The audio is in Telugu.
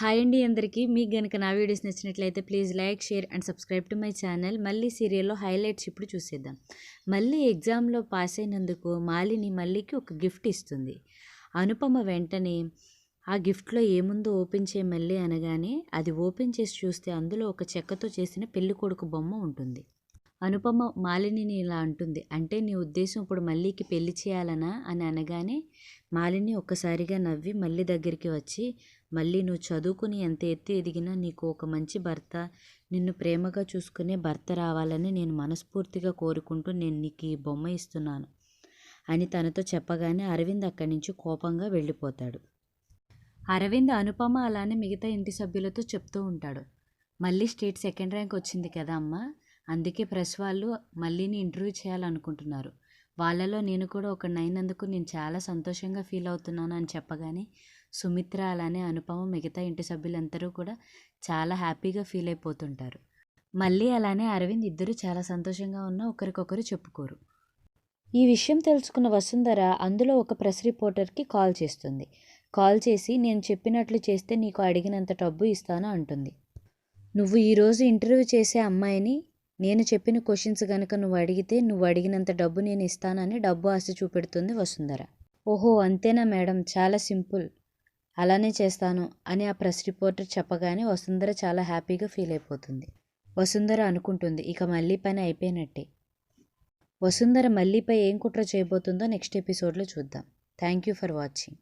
హాయ్ అండి అందరికీ. మీకు గనుక నా వీడియోస్ నచ్చినట్లయితే please like share and subscribe to my channel. మళ్ళీ సీరియల్లో హైలైట్స్ ఇప్పుడు చూసేద్దాం. మళ్ళీ ఎగ్జామ్లో పాస్ అయినందుకు మాలిని మళ్ళీకి ఒక గిఫ్ట్ ఇస్తుంది. అనుపమ వెంటనే ఆ గిఫ్ట్లో ఏముందో ఓపెన్ చేయమల్లి మళ్ళీ అనగానే అది ఓపెన్ చేసి చూస్తే అందులో ఒక చెక్కతో చేసిన పెళ్ళి కొడుకు బొమ్మ ఉంటుంది. అనుపమ మాలినిని ఇలా అంటుంది. అంటే నీ ఉద్దేశం ఇప్పుడు మళ్ళీకి పెళ్ళి చేయాలనా? అని అనగానే మాలిని ఒక్కసారిగా నవ్వి మళ్ళీ దగ్గరికి వచ్చి మళ్ళీ నువ్వు చదువుకుని ఎంత ఎత్తి ఎదిగినా నీకు ఒక మంచి భర్త నిన్ను ప్రేమగా చూసుకునే భర్త రావాలని నేను మనస్ఫూర్తిగా కోరుకుంటూ నేను నీకు ఈ బొమ్మ ఇస్తున్నాను. అని తనతో చెప్పగానే అరవింద్ అక్కడి నుంచి కోపంగా వెళ్ళిపోతాడు. అరవింద్ అనుపమ అలానే మిగతా ఇంటి సభ్యులతో చెప్తూ ఉంటాడు. మళ్ళీ స్టేట్ సెకండ్ ర్యాంక్ వచ్చింది కదా అమ్మా అందుకే ప్రెస్ వాళ్ళు మళ్ళీని ఇంటర్వ్యూ చేయాలనుకుంటున్నారు. వాళ్ళలో నేను కూడా ఒక అయినందుకు నేను చాలా సంతోషంగా ఫీల్ అవుతున్నాను అని చెప్పగానే సుమిత్ర అలానే అనుపమ మిగతా ఇంటి సభ్యులందరూ కూడా చాలా హ్యాపీగా ఫీల్ అయిపోతుంటారు. మళ్ళీ అలానే అరవింద్ ఇద్దరు చాలా సంతోషంగా ఉన్న ఒకరికొకరు చెప్పుకోరు. ఈ విషయం తెలుసుకున్న వసుంధర అందులో ఒక ప్రెస్ రిపోర్టర్కి కాల్ చేస్తుంది. కాల్ చేసి నేను చెప్పినట్లు చేస్తే నీకు అడిగినంత డబ్బు ఇస్తాను అంటుంది. నువ్వు ఈరోజు ఇంటర్వ్యూ చేసే అమ్మాయిని నేను చెప్పిన క్వశ్చన్స్ కనుక నువ్వు అడిగితే నువ్వు అడిగినంత డబ్బు నేను ఇస్తానని డబ్బు ఆశ చూపెడుతుంది వసుంధర. ఓహో అంతేనా మేడం? చాలా సింపుల్. అలానే చేస్తాను అని ఆ ప్రెస్ రిపోర్టర్ చెప్పగానే వసుంధర చాలా హ్యాపీగా ఫీల్ అయిపోతుంది. వసుంధర అనుకుంటుంది ఇక మళ్ళీ పని అయిపోయినట్టే. వసుంధర మళ్ళీపై ఏం కుట్ర చేయబోతుందో నెక్స్ట్ ఎపిసోడ్లో చూద్దాం. Thank you for watching.